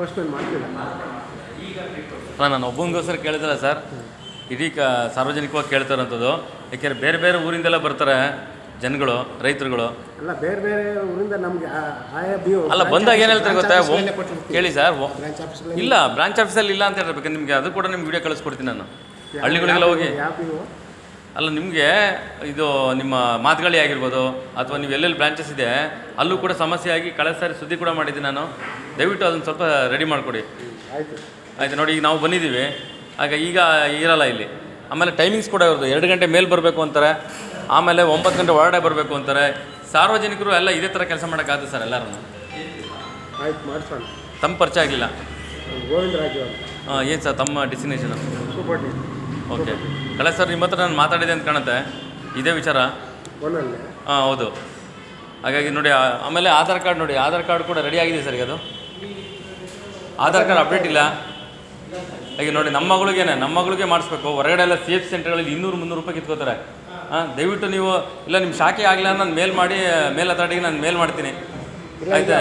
ಪೋಸ್ಟ್ಮೆನ್ ಮಾಡ್ತಿಲ್ಲ ಅಲ್ಲ ನಾನು ಒಬ್ಬನಿಗೋಸ್ಕರ ಕೇಳ್ತಾರೆ ಸರ್. ಇಡೀ ಕ ಸಾರ್ವಜನಿಕವಾಗಿ ಕೇಳ್ತಾರಂಥದ್ದು ಯಾಕೆಂದರೆ ಬೇರೆ ಬೇರೆ ಊರಿಂದೆಲ್ಲ ಬರ್ತಾರೆ ಜನಗಳು ರೈತರುಗಳು. ಅಲ್ಲ ಬೇರೆ ಬೇರೆ ಊರಿಂದ ನಮಗೆ ಆಯಾ ಬಿ ಅಲ್ಲ ಬಂದಾಗ ಏನು ಹೇಳ್ತಾರೆ ಗೊತ್ತಾ? ಕೇಳಿ ಸರ್ ಒ- ಬ್ರಾಂಚ್ ಆಫೀಸ್ ಇಲ್ಲ ಬ್ರಾಂಚ್ ಆಫೀಸಲ್ಲಿ ಇಲ್ಲ ಅಂತ ಹೇಳ್ಬೇಕು ನಿಮಗೆ ಅದು ಕೂಡ ನಿಮ್ಗೆ ವಿಡಿಯೋ ಕಳಿಸ್ಕೊಡ್ತೀನಿ ನಾನು. ಹಳ್ಳಿಗಳಿಗೆಲ್ಲ ಹೋಗಿ. ಯಾವ ಬಿ ಅಲ್ಲ ನಿಮಗೆ ಇದು ನಿಮ್ಮ ಮಾತುಗಳಿ ಆಗಿರ್ಬೋದು ಅಥವಾ ನೀವು ಎಲ್ಲೆಲ್ಲಿ ಬ್ರಾಂಚಸ್ ಇದೆ ಅಲ್ಲೂ ಕೂಡ ಸಮಸ್ಯೆ ಆಗಿ ಕಳೆದ ಸಾರಿ ಸುದ್ದಿ ಕೂಡ ಮಾಡಿದ್ದೀನಿ ನಾನು. ದಯವಿಟ್ಟು ಅದನ್ನು ಸ್ವಲ್ಪ ರೆಡಿ ಮಾಡಿಕೊಡಿ. ಆಯಿತು. ಆಯ್ತು ನೋಡಿ ಈಗ ನಾವು ಬಂದಿದ್ದೀವಿ. ಆಗ ಈಗ ಇರಲ್ಲ ಇಲ್ಲಿ. ಆಮೇಲೆ ಟೈಮಿಂಗ್ಸ್ ಕೂಡ ಇರೋದು ಎರಡು ಗಂಟೆ ಮೇಲೆ ಬರಬೇಕು ಅಂತಾರೆ. ಆಮೇಲೆ ಒಂಬತ್ತು ಗಂಟೆ ಹೊರಡೆ ಬರಬೇಕು ಅಂತಾರೆ. ಸಾರ್ವಜನಿಕರು ಎಲ್ಲ ಇದೇ ಥರ ಕೆಲಸ ಮಾಡೋಕ್ಕಾಗುತ್ತೆ ಸರ್ ಎಲ್ಲರೂ ಆಯ್ತು ಮಾಡಿಸೋಣ. ತಮ್ಮ ಪರಿಚಯ ಆಗಲಿಲ್ಲ ಗೋವಿಂದ ರಾಜು ಹಾಂ ಏನು ಸರ್ ತಮ್ಮ ಡೆಸ್ಟಿನೇಷನ್ ಓಕೆ ಕಳೆ ಸರ್ ನಿಮ್ಮ ಹತ್ರ ನಾನು ಮಾತಾಡಿದೆ ಅಂತ ಕಾಣುತ್ತೆ. ಇದೇ ವಿಚಾರ? ಹಾಂ ಹೌದು. ಹಾಗಾಗಿ ನೋಡಿ ಆಮೇಲೆ ಆಧಾರ್ ಕಾರ್ಡ್ ನೋಡಿ ಆಧಾರ್ ಕಾರ್ಡ್ ಕೂಡ ರೆಡಿ ಆಗಿದೆ ಸರ್ ಈಗ ಅದು. ಆಧಾರ್ ಕಾರ್ಡ್ ಅಪ್ಡೇಟ್ ಇಲ್ಲ. ಹಾಗೆ ನೋಡಿ ನಮ್ಮ ಮಗಳಿಗೇನೆ ನಮ್ಮ ಮಗಳಿಗೆ ಮಾಡಿಸ್ಬೇಕು. ಹೊರಗಡೆ ಎಲ್ಲ ಸಿ ಎಫ್ ಸೆಂಟರ್ಗಳಲ್ಲಿ ಇನ್ನೂರು ಮುನ್ನೂರು ರೂಪಾಯಿ ಕಿತ್ಕೋತಾರೆ. ಹಾಂ ದಯವಿಟ್ಟು ನೀವು ಇಲ್ಲ ನಿಮ್ಮ ಶಾಖೆ ಆಗಲಿಲ್ಲ ನಾನು ಮೇಲ್ ಮಾಡಿ ಮೇಲ್ ಅಥಾರಿಟಿಗೆ ನಾನು ಮೇಲ್ ಮಾಡ್ತೀನಿ. ಆಯ್ತಾ.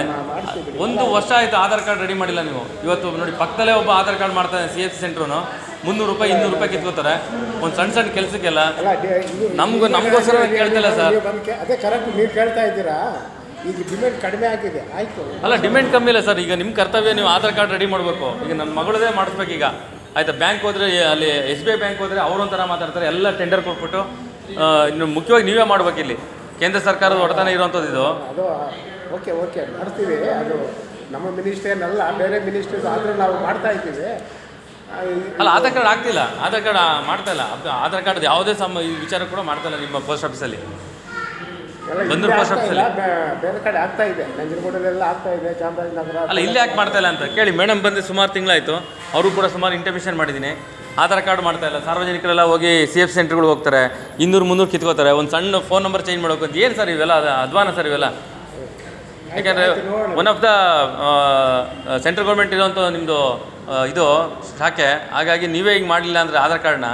ಒಂದು ವರ್ಷ ಆಯಿತು ಆಧಾರ್ ಕಾರ್ಡ್ ರೆಡಿ ಮಾಡಿಲ್ಲ ನೀವು. ಇವತ್ತು ನೋಡಿ ಪಕ್ಕದಲ್ಲೇ ಒಬ್ಬ ಆಧಾರ್ ಕಾರ್ಡ್ ಮಾಡ್ತಾನೆ ಸಿ ಎಫ್ ಸೆಂಟ್ರು ಮುನ್ನೂರು ರೂಪಾಯಿ ಇನ್ನೂರು ರೂಪಾಯಿ ಕಿತ್ಕೋತಾರೆ. ಒಂದು ಸಣ್ಣ ಸಣ್ಣ ಕೆಲಸಕ್ಕೆಲ್ಲ. ನಮ್ಗೂ ನಮಗೋಸ್ಕರ ಕೇಳ್ತಿಲ್ಲ ಸರ್. ಅದೇ ಕರೆಕ್ಟ್ ನೀವು ಕೇಳ್ತಾ ಇದ್ದೀರಾ? ಈಗ ಡಿಮ್ಯಾಂಡ್ ಕಡಿಮೆ ಆಗಿದೆ. ಆಯಿತು. ಅಲ್ಲ ಡಿಮ್ಯಾಂಡ್ ಕಮ್ಮಿ ಇಲ್ಲ ಸರ್. ಈಗ ನಿಮ್ಮ ಕರ್ತವ್ಯ ನೀವು ಆಧಾರ್ ಕಾರ್ಡ್ ರೆಡಿ ಮಾಡಬೇಕು. ಈಗ ನನ್ನ ಮಗಳದೇ ಮಾಡಿಸ್ಬೇಕು ಈಗ. ಆಯ್ತಾ ಬ್ಯಾಂಕ್ ಹೋದರೆ ಅಲ್ಲಿ ಎಸ್ ಬಿ ಐ ಬ್ಯಾಂಕ್ ಹೋದರೆ ಅವರೊಂಥರ ಮಾತಾಡ್ತಾರೆ. ಎಲ್ಲ ಟೆಂಡರ್ ಕೊಟ್ಬಿಟ್ಟು ಇನ್ನು ಮುಖ್ಯವಾಗಿ ನೀವೇ ಮಾಡ್ಬೇಕು ಇಲ್ಲಿ. ಕೇಂದ್ರ ಸರ್ಕಾರದ ಒಡೆತನ ಇರುವಂಥದ್ದು ಇದು. ಅದು ಓಕೆ ಓಕೆ ಮಾಡ್ತೀವಿ. ಅದು ನಮ್ಮ ಮಿನಿಸ್ಟ್ರೇನಲ್ಲ ಬೇರೆ ಮಿನಿಸ್ಟ್ರಿ ಆದರೆ ನಾವು ಮಾಡ್ತಾ ಇದ್ದೀವಿ. ಅಲ್ಲ ಆಧಾರ್ ಕಾರ್ಡ್ ಆಗ್ತಿಲ್ಲ. ಆಧಾರ್ ಕಾರ್ಡ್ ಮಾಡ್ತಾ ಇಲ್ಲ. ಆಧಾರ್ ಕಾರ್ಡ್ ಯಾವುದೇ ಸಮ ಈ ವಿಚಾರ ಕೂಡ ಮಾಡ್ತಾ ಇಲ್ಲ ನಿಮ್ಮ ಪೋಸ್ಟ್ ಆಫೀಸಲ್ಲಿ ಬಂದೂರು ಇಲ್ಲಿ post ಆಗ್ತಾ office ಇಲ್ಲ, ಬೇ- ಬೇರೆ ಕಡೆ ಆಗ್ತಾ ಇದೆ. ನಂಜನಗೂಡಲ್ಲೆಲ್ಲ ಆಗ್ತಾ ಇದೆ. ಚಾಮರಾಜನಗರ ಅಲ್ಲ ಇಲ್ಲಿ ಯಾಕೆ ಮಾಡ್ತಾ ಇಲ್ಲ ಅಂತ ಕೇಳಿ. ಮೇಡಮ್ ಬಂದು ಸುಮಾರು ತಿಂಗಳಾಯಿತು. ಅವರು ಕೂಡ ಸುಮಾರು ಇಂಟರ್ಮಿಷನ್ ಮಾಡಿದ್ದೀನಿ. ಆಧಾರ್ ಕಾರ್ಡ್ ಮಾಡ್ತಾ ಇಲ್ಲ. ಸಾರ್ವಜನಿಕರೆಲ್ಲ ಹೋಗಿ ಸಿ ಎಫ್ ಸೆಂಟ್ರ್ಗಳು ಹೋಗ್ತಾರೆ. ಇನ್ನೂರು ಮುನ್ನೂರು ಕಿತ್ಕೋತಾರೆ. ಒಂದು ಸಣ್ಣ ಫೋನ್ ನಂಬರ್ ಚೇಂಜ್ ಮಾಡೋಕೆ ಅಂತ. ಏನು ಸರ್ ಇವೆಲ್ಲ? ಅದು ಅಧ್ವಾನ ಸರ್ ಇವೆಲ್ಲ? ಯಾಕೆಂದರೆ one of the central government ಇರೋಂಥ ನಿಮ್ಮದು ಇದು ಶಾಖೆ. ಹಾಗಾಗಿ ನೀವೇ ಈಗ ಮಾಡಲಿಲ್ಲ ಅಂದರೆ ಆಧಾರ್ ಕಾರ್ಡ್ನ.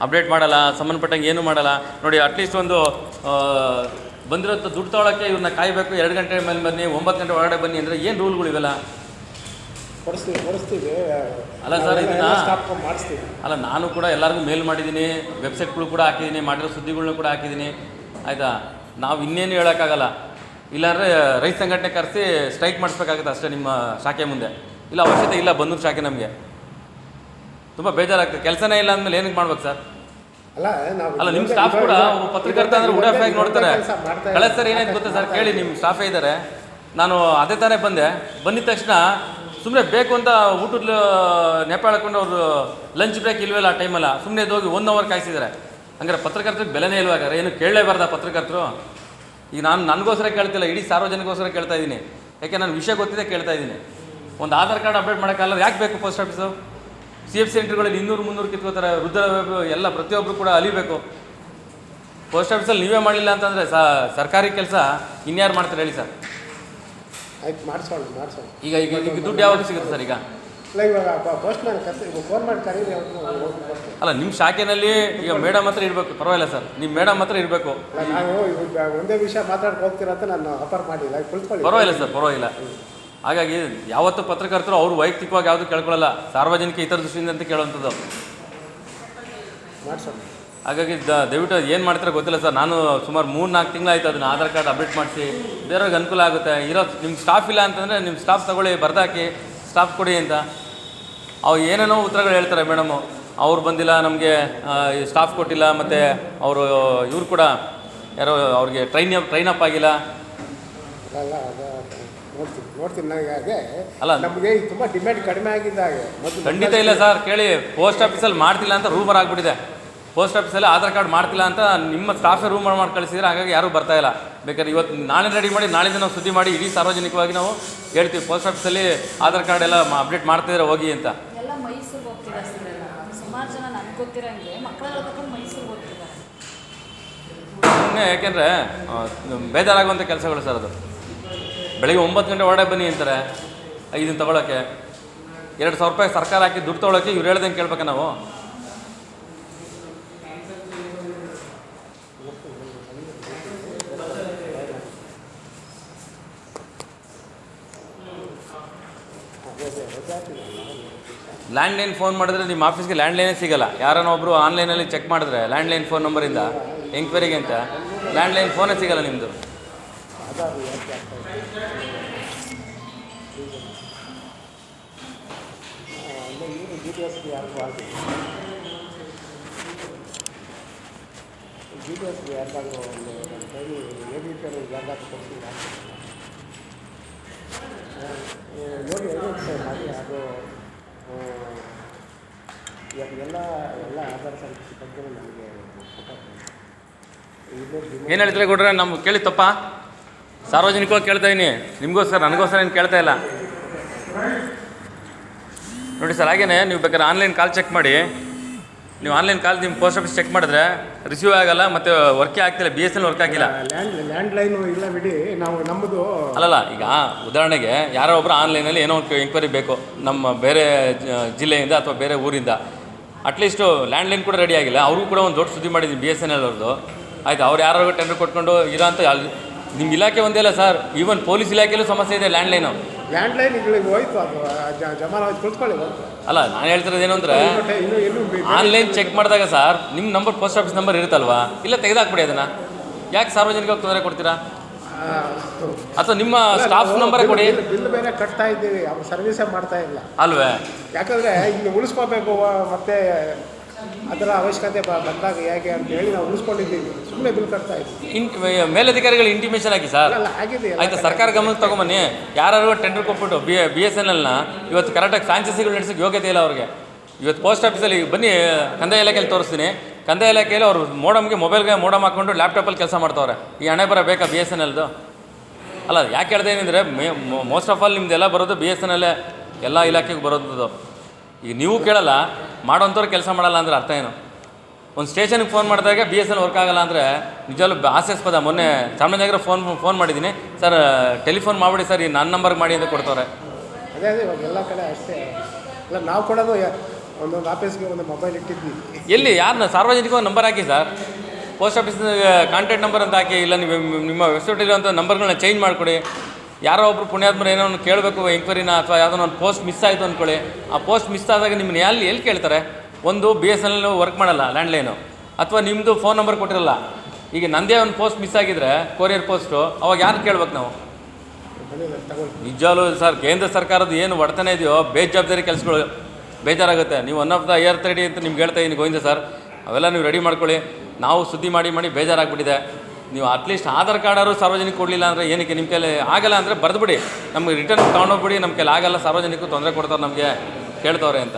ಅಪ್ಡೇಟ್ ಮಾಡಲ್ಲ. ಸಂಬಂಧಪಟ್ಟಂಗೆ ಏನೂ ಮಾಡಲ್ಲ. ನೋಡಿ ಅಟ್ಲೀಸ್ಟ್ ಒಂದು ಬಂದಿರೋಂಥ ದುಡ್ಡು ತೊಗೊಳಕ್ಕೆ ಇವ್ರನ್ನ ಕಾಯಬೇಕು ಎರಡು ಗಂಟೆ ಮೇಲೆ ಬನ್ನಿ ಒಂಬತ್ತು ಗಂಟೆ ಒಳಗಡೆ ಬನ್ನಿ ಅಂದರೆ ಏನು ರೂಲ್ಗಳು ಇವೆಲ್ಲ? ಕೊಡಿಸ್ತೀವಿ ಕೊಡಿಸ್ತೀವಿ. ಅಲ್ಲ ಸರ್, ಇದನ್ನ- ಮಾಡಿಸ್ತೀವಿ. ಅಲ್ಲ ನಾನು ಕೂಡ ಎಲ್ಲರಿಗೂ ಮೇಲ್ ಮಾಡಿದ್ದೀನಿ ವೆಬ್ಸೈಟ್ಗಳು ಕೂಡ ಹಾಕಿದ್ದೀನಿ ಮಾಡಿರೋ ಸುದ್ದಿಗಳ್ನ ಕೂಡ ಹಾಕಿದ್ದೀನಿ. ಆಯಿತಾ? ನಾವು ಇನ್ನೇನು ಹೇಳೋಕ್ಕಾಗಲ್ಲ. ಇಲ್ಲಾಂದರೆ ರೈತ ಸಂಘಟನೆ ಕರೆಸಿ ಸ್ಟ್ರೈಕ್ ಮಾಡಿಸ್ಬೇಕಾಗುತ್ತೆ ಅಷ್ಟೇ ನಿಮ್ಮ ಶಾಖೆ ಮುಂದೆ. ಇಲ್ಲ ಅವಶ್ಯಕತೆ ಇಲ್ಲ ಬಂದೂರು ಶಾಖೆ ನಮಗೆ. ತುಂಬ ಬೇಜಾರಾಗ್ತದೆ. ಕೆಲಸನೇ ಇಲ್ಲ ಅಂದಮೇಲೆ ಏನಕ್ಕೆ ಮಾಡ್ಬೇಕು ಸರ್? ಅಲ್ಲ ನಿಮ್ಮ ಸ್ಟಾಫ್ ಕೂಡ ಒಬ್ಬ ಪತ್ರಕರ್ತ ಅಂದ್ರೆ ಉಡಾಫಾಗಿ ನೋಡ್ತಾರೆ. ಕಳೆದ ಸರ್ ಏನಾಯ್ತು ಗೊತ್ತಾ ಸರ್? ಕೇಳಿ ನಿಮ್ಮ ಸ್ಟಾಫೇ ಇದ್ದಾರೆ ನಾನು ಅದೇ ತಾನೇ ಬಂದೆ. ಬಂದಿದ ತಕ್ಷಣ ಸುಮ್ಮನೆ ಬೇಕು ಅಂತ ಊಟದ ನೆಪ ಹೇಳ್ಕೊಂಡು ಅವರು ಲಂಚ್ ಬ್ರೇಕ್ ಇಲ್ವಲ್ಲ ಆ ಟೈಮಲ್ಲ ಸುಮ್ಮನೆ ಹೋಗಿ ಒನ್ ಅವರ್ ಕಾಯಿಸಿದ್ದಾರೆ ಹಂಗಾರೆ ಪತ್ರಕರ್ತರಿಗೆ ಬೆಲೆನೇ ಇಲ್ವಾಗ ಏನು ಕೇಳಲೇಬಾರ್ದ ಪತ್ರಕರ್ತರು? ಈಗ ನಾನು ನನಗೋಸ್ಕರ ಕೇಳ್ತಿಲ್ಲ ಇಡೀ ಸಾರ್ವಜನಿಕೋಸ್ಕರ ಕೇಳ್ತಾ ಇದ್ದೀನಿ. ಯಾಕೆ ನಾನು ವಿಷಯ ಗೊತ್ತಿದೆ ಕೇಳ್ತಾ ಇದ್ದೀನಿ. ಒಂದು ಆಧಾರ್ ಕಾರ್ಡ್ ಅಪ್ಡೇಟ್ ಮಾಡೋಕ್ಕಲ್ಲ ಯಾಕೆ ಬೇಕು ಪೋಸ್ಟ್ ಆಫೀಸು ಸಿ ಎಫ್ ಸೆಂಟ್ರ್ಗಳಲ್ಲಿ ಇನ್ನೂರು ಮುನ್ನೂರು ಕಿತ್ಕೋತಾರೆ. ವೃದ್ಧ ಎಲ್ಲ ಪ್ರತಿಯೊಬ್ಬರು ಕೂಡ ಅಲಿಬೇಕು. ಪೋಸ್ಟ್ ಆಫೀಸಲ್ಲಿ ನೀವೇ ಮಾಡಲಿಲ್ಲ ಅಂತಂದರೆ ಸರ್ಕಾರಿ ಕೆಲಸ ಇನ್ಯಾರು ಮಾಡ್ತಾರೆ ಹೇಳಿ ಸರ್? ಆಯ್ತು ಮಾಡಿಸೋಣ ಮಾಡಿಸೋಣ. ಈಗ ಈಗ ಈಗ ದುಡ್ಡು ಯಾವಾಗ ಸಿಗುತ್ತೆ ಸರ್ ಈಗ? ಇಲ್ಲ ಇವಾಗ ಪೋಸ್ಟ್ ಮ್ಯಾನ್ ಫೋನ್ ಮಾಡಿ ಕರೀರಿ. ಅಲ್ಲ ನಿಮ್ಮ ಶಾಖೆನಲ್ಲಿ ಈಗ ಮೇಡಮ್ ಹತ್ರ ಇರಬೇಕು. ಪರವಾಗಿಲ್ಲ ಸರ್. ನಿಮ್ಮ ಮೇಡಮ್ ಹತ್ರ ಇರಬೇಕು. ಇವಾಗ ಒಂದೇ ವಿಷಯ ಮಾತಾಡ್ಕೊಂಡು ಹೋಗ್ತೀರಾ ಅಂತ ನಾನು ಆಫರ್ ಮಾಡಿಲ್ಲ. ಕುಳಿತುಕೊಳ್ಳಿ ಪರವಾಗಿಲ್ಲ ಸರ್ ಪರವಾಗಿಲ್ಲ. ಹಾಗಾಗಿ ಯಾವತ್ತೂ ಪತ್ರಕರ್ತರು ಅವರು ವೈಯಕ್ತಿಕವಾಗಿ ಯಾವುದು ಕೇಳ್ಕೊಳ್ಳಲ್ಲ ಸಾರ್ವಜನಿಕ ಇತರ ದೃಷ್ಟಿಯಿಂದ ಅಂತ ಕೇಳುವಂಥದ್ದು. ಹಾಗಾಗಿ ದ- ದಯವಿಟ್ಟು ಏನು ಮಾಡ್ತಾರೆ ಗೊತ್ತಿಲ್ಲ ಸರ್. ನಾನು ಸುಮಾರು ಮೂರು ನಾಲ್ಕು ತಿಂಗಳಾಯ್ತು ಅದನ್ನು ಆಧಾರ್ ಕಾರ್ಡ್ ಅಪ್ಡೇಟ್ ಮಾಡಿಸಿ ಬೇರೆಯವ್ರಿಗೆ ಅನುಕೂಲ ಆಗುತ್ತೆ. ಇರೋ ನಿಮ್ಮ ಸ್ಟಾಫ್ ಇಲ್ಲ ಅಂತಂದರೆ ನಿಮ್ಮ ಸ್ಟಾಫ್ ತಗೊಳ್ಳಿ ಬರ್ದಾಕಿ ಸ್ಟಾಫ್ ಕೊಡಿ ಅಂತ. ಅವ್ರು ಏನೇನೋ ಉತ್ತರಗಳು ಹೇಳ್ತಾರೆ ಮೇಡಮು. ಅವ್ರು ಬಂದಿಲ್ಲ ನಮಗೆ ಸ್ಟಾಫ್ ಕೊಟ್ಟಿಲ್ಲ ಮತ್ತು ಅವರು ಇವ್ರು ಕೂಡ ಯಾರೋ ಅವ್ರಿಗೆ ಟ್ರೈನ್ ಟ್ರೈನ್ ಅಪ್ ಆಗಿಲ್ಲ. ನೋಡ್ತೀನಿ ನೋಡ್ತೀನಿ ನನಗೆ ಅದೇ. ಅಲ್ಲ. ನಮಗೆ ತುಂಬ ಡಿಮ್ಯಾಂಡ್ ಕಡಿಮೆ ಆಗಿದ್ದಾಗ. ಮತ್ತು ಖಂಡಿತ ಇಲ್ಲ ಸರ್ ಕೇಳಿ ಪೋಸ್ಟ್ ಆಫೀಸಲ್ಲಿ ಮಾಡ್ತಿಲ್ಲ ಅಂತ ರೂಮರ್ ಆಗಿಬಿಟ್ಟಿದೆ. ಪೋಸ್ಟ್ ಆಫೀಸಲ್ಲಿ ಆಧಾರ್ ಕಾರ್ಡ್ ಮಾಡ್ತಿಲ್ಲ ಅಂತ ನಿಮ್ಮ ಸ್ಟಾಫೇ ರೂಮರ್ ಮಾಡಿ ಕಳಿಸಿದ್ರೆ ಹಾಗಾಗಿ ಯಾರೂ ಬರ್ತಾ ಇಲ್ಲ. ಬೇಕಾದ್ರೆ ಇವತ್ತು ನಾಳೆ ರೆಡಿ ಮಾಡಿ ನಾಳೆ ನಾವು ಸುದ್ದಿ ಮಾಡಿ ಇಡೀ ಸಾರ್ವಜನಿಕವಾಗಿ ನಾವು ಹೇಳ್ತೀವಿ ಪೋಸ್ಟ್ ಆಫೀಸಲ್ಲಿ ಆಧಾರ್ ಕಾರ್ಡ್ ಎಲ್ಲ ಅಪ್ಡೇಟ್ ಮಾಡ್ತಿದ್ರೆ ಹೋಗಿ ಅಂತ. ಎಲ್ಲ ಮೈಸೂರಿಗೆ ಹೋಗ್ತಿದ್ದಾರೆ ಸುಮಾರು ಜನ ನನಗೆ ಗೊತ್ತಿರಂಗೆ ಮಕ್ಕಳೆಲ್ಲ ತಗೊಂಡು ಮೈಸೂರಿಗೆ ಹೋಗ್ತಿದ್ದಾರೆ. ಸುಮ್ಮನೆ ಯಾಕೆಂದರೆ ಬೇಜಾರಾಗುವಂಥ ಕೆಲಸಗಳು ಸರ್ ಅದು. ಬೆಳಗ್ಗೆ ಒಂಬತ್ತು ಗಂಟೆ ಹೊರಡೆ ಬನ್ನಿ ಅಂತಾರೆ. ಇದನ್ನು ತಗೊಳಕ್ಕೆ. ಎರಡು ಸಾವಿರ ರೂಪಾಯಿ ಸರ್ಕಾರ ಹಾಕಿ ದುಡ್ಡು ತೊಗೊಳಕ್ಕೆ ಇವ್ರು ಹೇಳ್ದಂಗೆ ಕೇಳ್ಬೇಕ ನಾವು. ಲ್ಯಾಂಡ್ಲೈನ್ ಫೋನ್ ಮಾಡಿದ್ರೆ ನಿಮ್ಮ ಆಫೀಸ್ಗೆ ಲ್ಯಾಂಡ್ಲೈನೇ ಸಿಗಲ್ಲ. ಯಾರನ್ನ ಒಬ್ಬರು ಆನ್ಲೈನಲ್ಲಿ ಚೆಕ್ ಮಾಡಿದ್ರೆ ಲ್ಯಾಂಡ್ಲೈನ್ ಫೋನ್ ನಂಬರಿಂದ ಎಂಕ್ವೈರಿಗೆ ಅಂತ. ಲ್ಯಾಂಡ್ಲೈನ್ ಫೋನೇ ಸಿಗಲ್ಲ ನಿಮ್ಮದು ಆಧಾರ್ ಯಾಕೆ ಎಸ್ಗೆ ಯಾರಿಗೂ ಯಾರಿಗಾದರೂ ಒಂದು ಕೈಲಿ ಎ ಬಿ ಪಿ ನೋಡಿ ಐಡೆಂಟಿಫೈ ಮಾಡಿ ಅದು ಎಲ್ಲ ಎಲ್ಲ ಆಧಾರ್ ಬಗ್ಗೆ ನಮಗೆ ಏನು ಹೇಳ್ತಾರೆ ಕೊಡ್ರೆ ನಮ್ಗೆ ಕೇಳಿ ತಪ್ಪ? ಸಾರ್ವಜನಿಕವಾಗಿ ಕೇಳ್ತಾ ಇದೀನಿ. ನಿಮಗೋಸ್ಕರ ನನಗೋಸ್ಕರ ಏನು ಕೇಳ್ತಾ ಇಲ್ಲ? ನೋಡಿ ಸರ್ ಹಾಗೇನೆ ನೀವು ಬೇಕಾದ್ರೆ ಆನ್ಲೈನ್ ಕಾಲ್ ಚೆಕ್ ಮಾಡಿ. ನೀವು ಆನ್ಲೈನ್ ಕಾಲ್ ನಿಮ್ಮ ಪೋಸ್ಟ್ ಆಫೀಸ್ ಚೆಕ್ ಮಾಡಿದ್ರೆ ರಿಸೀವ್ ಆಗಲ್ಲ ಮತ್ತೆ ವರ್ಕೇ ಆಗ್ತಿಲ್ಲ ಬಿ ಎಸ್ ಎನ್ ವರ್ಕ್ ಆಗಿಲ್ಲ. ಲ್ಯಾಂಡ್ ಲೈನ್ ಇಲ್ಲ ಬಿಡಿ ನಾವು ನಮ್ಮದು ಅಲ್ಲಲ್ಲ ಈಗ ಉದಾಹರಣೆಗೆ ಯಾರೋ ಒಬ್ಬರು ಆನ್ಲೈನಲ್ಲಿ ಏನೋ ಒಂದು ಎಂಕ್ವೈರಿ ಬೇಕು ನಮ್ಮ ಬೇರೆ ಜಿಲ್ಲೆಯಿಂದ ಅಥವಾ ಬೇರೆ ಊರಿಂದ. ಅಟ್ಲೀಸ್ಟು ಲ್ಯಾಂಡ್ಲೈನ್ ಕೂಡ ರೆಡಿ ಆಗಿಲ್ಲ. ಅವ್ರಿಗೂ ಕೂಡ ಒಂದು ದೊಡ್ಡ ಸುದ್ದಿ ಮಾಡಿದ್ದೀನಿ ಬಿ ಎಸ್ ಎನ್ ಎಲ್ ಅವ್ರದ್ದು. ಆಯ್ತು ಅವ್ರು ಯಾರು ಟೆಂಡರ್ ಕೊಟ್ಕೊಂಡು ಇರೋ ಅಂತ ನಿಮ್ಮ ಇಲಾಖೆ ಒಂದೇ ಇಲ್ಲ ಸರ್. ಈವನ್ ಪೊಲೀಸ್ ಇಲಾಖೆಯಲ್ಲೂ ಸಮಸ್ಯೆ ಇದೆ landline landline landline ಜ- ಜಮಾನ ಹೋಯ್ತು ಕುಳಿತುಕೊಳ್ಳಿ ಅಲ್ಲ ನಾನು ಹೇಳ್ತಿರೋದು ಏನು ಅಂದರೆ ಇನ್ನು ಇನ್ನು ಇನ್ನು ಆನ್ಲೈನ್ ಚೆಕ್ ಮಾಡಿದಾಗ ಸರ್ ನಿಮ್ಮ ನಂಬರ್ ಪೋಸ್ಟ್ ಆಫೀಸ್ ನಂಬರ್ ಇರುತ್ತಲ್ವಾ? ಇಲ್ಲ ತೆಗೆದಾಕ್ಬಿಡಿ ಅದನ್ನು. ಯಾಕೆ ಸಾರ್ವಜನಿಕವಾಗಿ ತೊಂದರೆ ಕೊಡ್ತೀರಾ? ಆ, ಅಥವಾ ನಿಮ್ಮ ಸ್ಟಾಫ್ ನಂಬರ್ ನಂಬರೇ ಬಿಲ್- ಕೊಡಿ. ಬಿಲ್- ಬಿಲ್ ಬೇರೆ ಕಟ್ತಾ ಇದ್ದೀವಿ ಅವ್ರು ಸರ್ವಿಸೇ ಮಾಡ್ತಾ ಇಲ್ಲ. ಅಲ್ವೇ? ಯಾಕಂದ್ರೆ ಇನ್ನು ಉಳಿಸ್ಕೋಬೇಕು ಮತ್ತೆ ಅದರ ಅವಶ್ಯಕತೆ ಬ- ಬಂದಾಗ ಹೇಗೆ ಅಂತ ಹೇಳಿ ನಾವು ಉಳಿಸ್ಕೊಂಡಿದ್ದೀವಿ. ಸುಮ್ಮನೆ ಬಿಲ್ ಕಟ್ತಾ ಇದ್ದೀವಿ ಇನ್ ಮೇಲಧಿಕಾರಿಗಳು ಇಂಟಿಮೇಷನ್ ಆಗಿ ಸರ್. ಆಗಿದೆ ಆಯ್ತು ಸರ್ಕಾರ ಗಮನಕ್ಕೆ ತಗೊಂಬನ್ನಿ. ಯಾರು ಟೆಂಡರ್ ಕೊಟ್ಬಿಟ್ಟು ಬಿ ಬಿ ಎಸ್ ಎನ್ ಎಲ್ನ ಇವತ್ತು ಕರೆಕ್ಟಾಗಿ ಫ್ರಾಂಚೈಸಿಗಳು ನಡೆಸೋಕ್ಕೆ ಯೋಗ್ಯತೆ ಇಲ್ಲ ಅವ್ರಿಗೆ. ಇವತ್ತು ಪೋಸ್ಟ್ ಆಫೀಸಲ್ಲಿ ಬನ್ನಿ ಕಂದಾಯ ಇಲಾಖೆಯಲ್ಲಿ ತೋರಿಸ್ತೀನಿ. ಕಂದಾಯ ಇಲಾಖೆಯಲ್ಲಿ ಅವರು ಮೋಡಮ್ಗೆ ಮೊಬೈಲ್ಗೆ ಮೋಡಮ್ ಹಾಕ್ಕೊಂಡು ಲ್ಯಾಪ್ಟಾಪಲ್ಲಿ ಕೆಲಸ ಮಾಡ್ತವ್ರೆ. ಈ ಹಣೆ ಬರ ಬೇಕಾ ಬಿ ಎಸ್ ಎನ್ ಎಲ್ದು ಅಲ್ಲ ಯಾಕೆ ಹೇಳ್ದೆ ಏನಂದರೆ ಮೋಸ್ಟ್ ಆಫ್ ಆಲ್ ನಿಮ್ದೆಲ್ಲ ಬರೋದು ಬಿ ಎಸ್ ಎನ್ ಎಲ್ ಎಲ್ಲ ಇಲಾಖೆಗೆ ಬರೋದು ಈಗ ನೀವು ಕೇಳಲ್ಲ ಮಾಡೋಂಥವ್ರು ಕೆಲಸ ಮಾಡಲ್ಲ ಅಂದ್ರೆ ಅರ್ಥ ಏನು? ಒಂದು ಸ್ಟೇಷನ್ಗೆ ಫೋನ್ ಮಾಡಿದಾಗ ಬಿ ಎಸ್ ಎನ್ ವರ್ಕ್ ಆಗಲ್ಲ ಅಂದರೆ ನಿಜವಾಗ್ಲೂ ಬ- ಹಾಸ್ಯಾಸ್ಪದ. ಮೊನ್ನೆ ಚಾಮರಾಜನಗರ ಫೋನ್ ಫೋನ್ ಮಾಡಿದ್ದೀನಿ. ಸರ್ ಟೆಲಿಫೋನ್ ಮಾಡಿಬಿಡಿ ಸರ್ ಈ ನನ್ನ ನಂಬರ್ಗೆ ಮಾಡಿ ಅಂತ ಕೊಡ್ತವ್ರೆ ಅದೇ ಅದೇ ಇವಾಗ ಎಲ್ಲ ಕಡೆ ಅಷ್ಟೇ. ಇಲ್ಲ ನಾವು ಕೊಡೋದು ಒಂದು ಒಂದೊಂದು ಆಫೀಸ್ಗೆ ಒಂದು ಮೊಬೈಲ್ ಇಟ್ಟಿದ್ವಿ. ಎಲ್ಲಿ ಯಾರನ್ನ ಸಾರ್ವಜನಿಕವಾಗಿ ನಂಬರ್ ಹಾಕಿ sir. Post office contact number ಅಂತ ಹಾಕಿ ಇಲ್ಲ ನೀವು ನಿಮ್ಮ ವೆಬ್ಸೈಟಲ್ಲಿರುವಂಥ ನಂಬರ್ಗಳನ್ನ ಚೇಂಜ್ ಮಾಡಿಕೊಡಿ. ಯಾರೋ ಒಬ್ಬರು ಪುಣ್ಯಾತ್ಮರು ಏನೋ ಒಂದು ಕೇಳಬೇಕು ಎಂಕ್ವೈರಿನ ಅಥವಾ ಯಾವುದೋ ಒಂದು ಪೋಸ್ಟ್ ಮಿಸ್ ಆಯಿತು ಅಂದ್ಕೊಳ್ಳಿ ಆ ಪೋಸ್ಟ್ ಮಿಸ್ ಆದಾಗ ನಿಮ್ಮನ್ನ ಎಲ್ಲಿ ಎಲ್ಲಿ ಕೇಳ್ತಾರೆ? ಒಂದು B S N L work ಮಾಡಲ್ಲ ಲ್ಯಾಂಡ್ಲೈನು ಅಥವಾ ನಿಮ್ಮದು ಫೋನ್ ನಂಬರ್ ಕೊಟ್ಟಿರಲ್ಲ. ಈಗ ನಂದೇ ಒಂದು ಪೋಸ್ಟ್ ಮಿಸ್ ಆಗಿದ್ರೆ ಕೊರಿಯರ್ ಪೋಸ್ಟು ಅವಾಗ ಯಾರು ಕೇಳ್ಬೇಕು ನಾವು? ನಿಜಾಲು ಸರ್, ಕೇಂದ್ರ ಸರ್ಕಾರದ ಏನು ಒಡೆತನ ಇದೆಯೋ, ಬೇಜವಾಬ್ದಾರಿ ಕೆಲಸಗಳು ಬೇಜಾರಾಗುತ್ತೆ. ನೀವು one of the year three D ಅಂತ ನಿಮ್ಗೆ ಹೇಳ್ತಾ ಇದ್ದೀನಿ ಗೋವಿಂದ ಸರ್. ಅವೆಲ್ಲ ನೀವು ರೆಡಿ ಮಾಡ್ಕೊಳ್ಳಿ. ನಾವು ಸುದ್ದಿ ಮಾಡಿ ಮಾಡಿ ಬೇಜಾರಾಗ್ಬಿಟ್ಟಿದೆ. ನೀವು ಅಟ್ಲೀಸ್ಟ್ ಆಧಾರ್ ಕಾರ್ಡ್ ಆದರೂ ಸಾರ್ವಜನಿಕ ಕೊಡಲಿಲ್ಲ ಅಂದರೆ ಏನಕ್ಕೆ ನಿಮ್ಮ ಕೈಲಿ ಆಗಲ್ಲ ಅಂದರೆ ಬರೆದ್ಬಿಡಿ ನಮಗೆ ರಿಟರ್ನ್ ತೊಗೊಂಡೋಗ್ಬಿಡಿ ನಮ್ಮ ಕೈಲಿ ಆಗಲ್ಲ, ಸಾರ್ವಜನಿಕರು ತೊಂದರೆ ಕೊಡ್ತಾರೆ ನಮಗೆ ಕೇಳ್ತವ್ರೆ ಅಂತ.